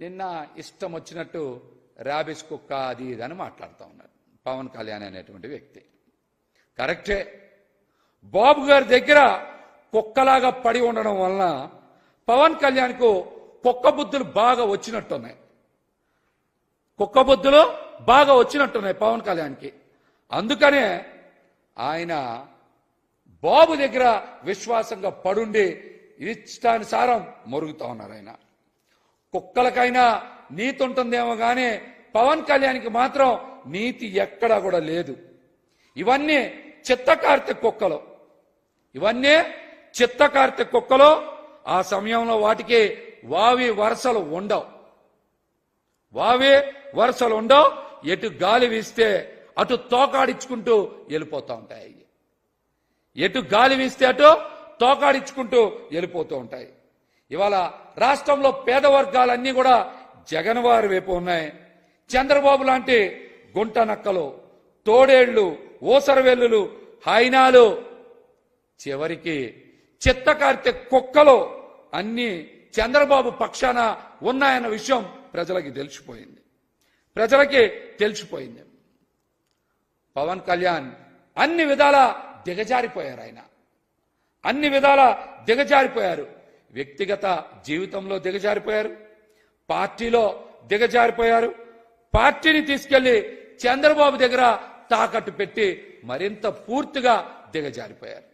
నిన్న ఇష్టం వచ్చినట్టు ర్యాబిస్ కుక్క అది ఇది అని మాట్లాడుతూ ఉన్నారు పవన్ కళ్యాణ్ అనేటువంటి వ్యక్తి. కరెక్టే. బాబు గారి దగ్గర కుక్కలాగా పడి ఉండడం వలన పవన్ కళ్యాణ్కు కుక్క బుద్ధులు బాగా వచ్చినట్టున్నాయి. కుక్క బుద్ధులు బాగా వచ్చినట్టున్నాయి పవన్ కళ్యాణ్కి. అందుకనే ఆయన బాబు దగ్గర విశ్వాసంగా పడుండి ఇష్టానుసారం మరుగుతా ఉన్నారు ఆయన. కుక్కలకైనా నీతి ఉంటుందేమో కానీ పవన్ కళ్యాణ్కి మాత్రం నీతి ఎక్కడా కూడా లేదు. ఇవన్నీ చిత్తకార్తె కుక్కలు. ఇవన్నీ చిత్తకార్తె కుక్కలు. ఆ సమయంలో వాటికి వావి వరసలు ఉండవు. వావి వరుసలు ఉండవు. ఎటు గాలి వీస్తే అటు తోకాడించుకుంటూ వెళ్ళిపోతూ ఉంటాయి. ఎటు గాలి వీస్తే అటు తోకాడించుకుంటూ వెళ్ళిపోతూ ఉంటాయి. ఇవాళ రాష్ట్రంలో పేద వర్గాలన్నీ కూడా జగన్ వారి వైపు ఉన్నాయి. చంద్రబాబు లాంటి గుంట నక్కలు తోడేళ్ళు ఓసరవెల్లులు హైనాలు చివరికి చిత్తకార్తె కుక్కలు అన్ని చంద్రబాబు పక్షాన ఉన్నాయన్న విషయం ప్రజలకి తెలిసిపోయింది. ప్రజలకి తెలిసిపోయింది. పవన్ కళ్యాణ్ అన్ని విధాల దిగజారిపోయారు ఆయన. అన్ని విధాల దిగజారిపోయారు. వ్యక్తిగత జీవితంలో దిగజారిపోయారు. పార్టీలో దిగజారిపోయారు. పార్టీని తీసుకెళ్ళి చంద్రబాబు దగ్గర తాకట్టు పెట్టి మరింత పూర్తిగా దిగజారిపోయారు.